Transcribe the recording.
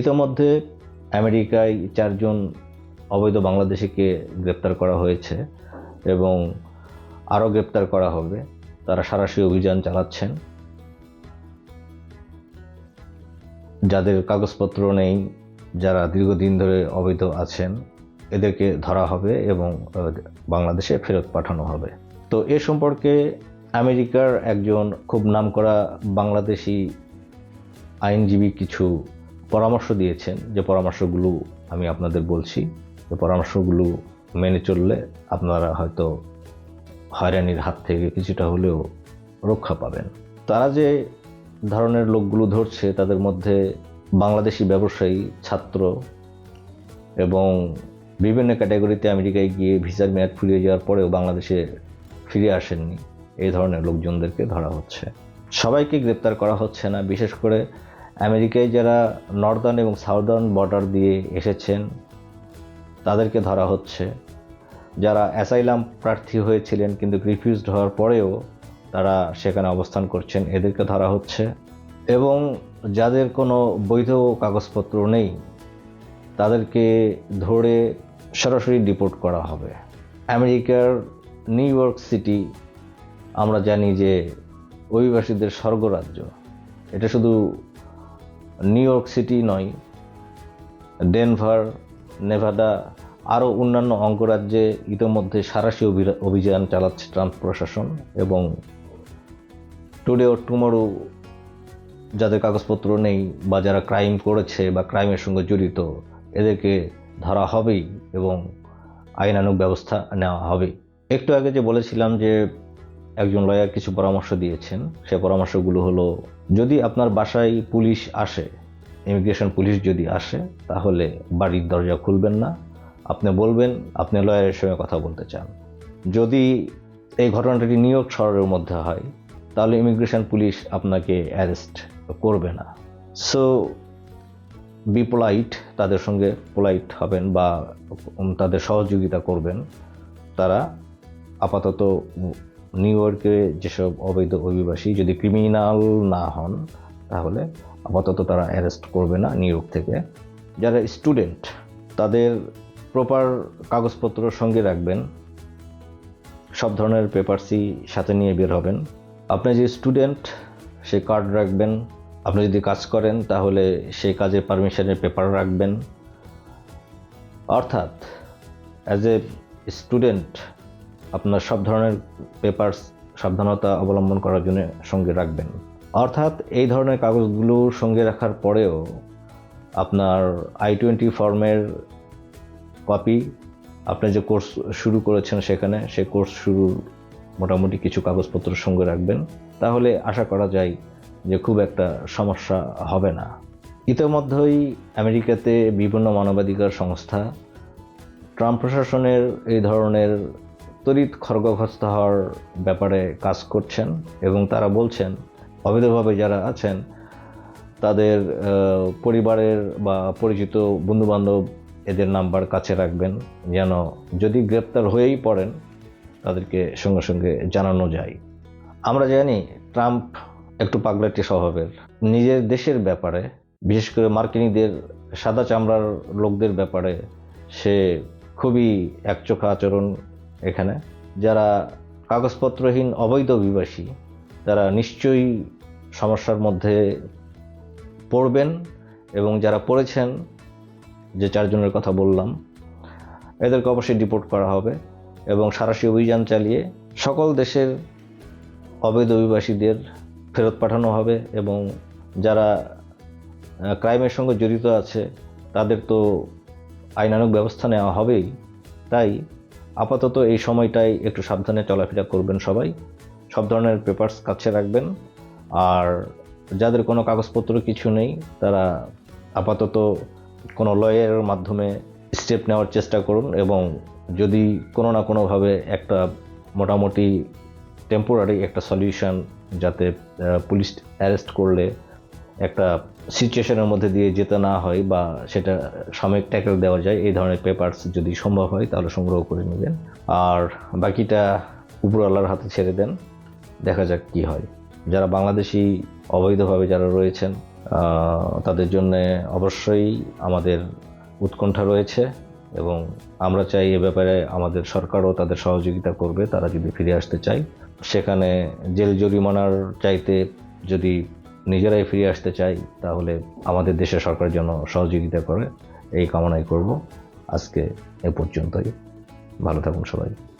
ইতোমধ্যে আমেরিকায় চারজন অবৈধ বাংলাদেশিকে গ্রেপ্তার করা হয়েছে এবং আরও গ্রেপ্তার করা হবে। তারা সারাশি অভিযান চালাচ্ছেন। যাদের কাগজপত্র নেই, যারা দীর্ঘদিন ধরে অবৈধ আছেন, এদেরকে ধরা হবে এবং বাংলাদেশে ফেরত পাঠানো হবে। তো এ সম্পর্কে আমেরিকার একজন খুব নামকরা বাংলাদেশি আইনজীবী কিছু পরামর্শ দিয়েছেন যে পরামর্শগুলো আমি আপনাদের বলছি। যে পরামর্শগুলো মেনে চললে আপনারা হয়তো হয়রানির হাত থেকে কিছুটা হলেও রক্ষা পাবেন। তারা যে ধরনের লোকগুলো ধরছে, তাদের মধ্যে বাংলাদেশি ব্যবসায়ী, ছাত্র এবং বিভিন্ন ক্যাটাগরিতে আমেরিকায় গিয়ে ভিসার মেয়াদ ফুরিয়ে যাওয়ার পরেও বাংলাদেশে ফিরে আসেননি। এই ধরনের লোকজনদেরকে ধরা হচ্ছে। সবাইকে গ্রেপ্তার করা হচ্ছে না, বিশেষ করে আমেরিকায় যারা নর্দার্ন এবং সাউদার্ন বর্ডার দিয়ে এসেছেন, তাদেরকে ধরা হচ্ছে। যারা অ্যাসাইলাম প্রার্থী হয়েছিলেন কিন্তু রিফিউজড হওয়ার পরেও তারা সেখানে অবস্থান করছেন, এদেরকে ধরা হচ্ছে। এবং যাদের কোনো বৈধ কাগজপত্র নেই, তাদেরকে ধরে সরাসরি ডিপোর্ট করা হবে। আমেরিকার নিউ ইয়র্ক সিটি আমরা জানি যে অভিবাসীদের স্বর্গরাজ্য। এটা শুধু নিউ ইয়র্ক সিটি নয়, ডেনভার নেভাদা আরও অন্যান্য অঙ্গরাজ্যে ইতোমধ্যে সারাশি অভি- অভিযান চালাচ্ছে ট্রাম্প প্রশাসন এবং টুডে ও টুমোরো যাদের কাগজপত্র নেই বা যারা ক্রাইম করেছে বা ক্রাইমের সঙ্গে জড়িত, এদেরকে ধরা হবেই এবং আইনানুগ ব্যবস্থা নেওয়া হবে একটু আগে যে বলেছিলাম যে একজন লয়ার কিছু পরামর্শ দিয়েছেন। সে পরামর্শগুলো হলো, যদি আপনার বাসায় পুলিশ আসে ইমিগ্রেশন পুলিশ যদি আসে, তাহলে বাড়ির দরজা খুলবেন না। আপনি বলবেন, আপনি লয়ারের সঙ্গে কথা বলতে চান। যদি এই ঘটনাটি নিউ ইয়র্ক শহরের মধ্যে হয়, তাহলে ইমিগ্রেশন পুলিশ আপনাকে অ্যারেস্ট করবে না। সো বি পোলাইট তাদের সঙ্গে পোলাইট হবেন বা তাদের সহযোগিতা করবেন। তারা আপাতত নিউ ইয়র্কে যেসব অবৈধ অভিবাসী যদি ক্রিমিনাল না হন, তাহলে আপাতত তারা অ্যারেস্ট করবে না নিউ ইয়র্ক থেকে। যারা স্টুডেন্ট তাদের প্রপার কাগজপত্র সঙ্গে রাখবেন। সব ধরনের পেপারসই সাথে নিয়ে বের হবেন। আপনি যে স্টুডেন্ট সে কার্ড রাখবেন। আপনি যদি কাজ করেন, তাহলে সেই কাজে পারমিশনের পেপার রাখবেন। অর্থাৎ অ্যাজ এ স্টুডেন্ট আপনার সব ধরনের পেপারস সাবধানতা অবলম্বন করার জন্য সঙ্গে রাখবেন। অর্থাৎ এই ধরনের কাগজগুলো সঙ্গে রাখার পরেও আপনার আই টোয়েন্টি ফর্মের কপি আপনি যে কোর্স শুরু করেছেন সেখানে সে কোর্স শুরু মোটামুটি কিছু কাগজপত্র সঙ্গে রাখবেন। তাহলে আশা করা যায় যে খুব একটা সমস্যা হবে না। ইতিমধ্যেই আমেরিকাতে বিভিন্ন মানবাধিকার সংস্থা, ট্রাম্প প্রশাসনের এই ধরনের তড়িৎ খড়গহস্ত হওয়ার ব্যাপারে কাজ করছেন এবং তারা বলছেন, অবৈধভাবে যারা আছেন, তাদের পরিবারের বা পরিচিত বন্ধুবান্ধব এদের নাম্বার কাছে রাখবেন যেন যদি গ্রেপ্তার হয়েই পড়েন, তাদেরকে সঙ্গে সঙ্গে জানানো যায়। আমরা জানি ট্রাম্প একটু পাগলাটি স্বভাবের। নিজের দেশের ব্যাপারে, বিশেষ করে মার্কিনীদের সাদা চামড়ার লোকদের ব্যাপারে, সে খুবই একচোখা আচরণ এখানে। যারা কাগজপত্রহীন অবৈধ অভিবাসী, তারা নিশ্চয়ই সমস্যার মধ্যে পড়বেন এবং যারা পড়েছেন, যে চারজনের কথা বললাম, এদেরকে অবশ্যই ডিপোর্ট করা হবে এবং সারাশি অভিযান চালিয়ে সকল দেশের অবৈধ অভিবাসীদের ফেরত পাঠানো হবে এবং যারা ক্রাইমের সঙ্গে জড়িত আছে, তাদের তো আইনানুক ব্যবস্থা নেওয়া হবেই। তাই আপাতত এই সময়টাই একটু সাবধানে চলাফেরা করবেন সবাই। সব ধরনের পেপারস কাছে রাখবেন। আর যাদের কোনো কাগজপত্র কিছু নেই, তারা আপাতত কোনো লয়ারের মাধ্যমে স্টেপ নেওয়ার চেষ্টা করুন এবং যদি কোনো না কোনোভাবে একটা মোটামুটি টেম্পোরারি একটা সলিউশন যাতে পুলিশ অ্যারেস্ট করলে একটা সিচুয়েশনের মধ্যে দিয়ে যেতে না হয় বা সেটা সাময়িক ট্যাকেল দেওয়া যায়, এই ধরনের পেপারস যদি সম্ভব হয় তাহলে সংগ্রহ করে নেবেন। আর বাকিটা উপরওয়ালার হাতে ছেড়ে দেন, দেখা যাক কি হয়। যারা বাংলাদেশি অবৈধভাবে যারা রয়েছেন তাদের জন্য অবশ্যই আমাদের উৎকণ্ঠা রয়েছে এবং আমরা চাই এ ব্যাপারে আমাদের সরকারও তাদের সহযোগিতা করবে, তারা যদি ফিরে আসতে চায়। সেখানে জেল জরিমানার চাইতে যদি নিজেরাই ফিরে আসতে চাই, তাহলে আমাদের দেশের সরকার যেন সহযোগিতা করে, এই কামনাই করব। আজকে এ পর্যন্তই। ভালো থাকুন সবাই।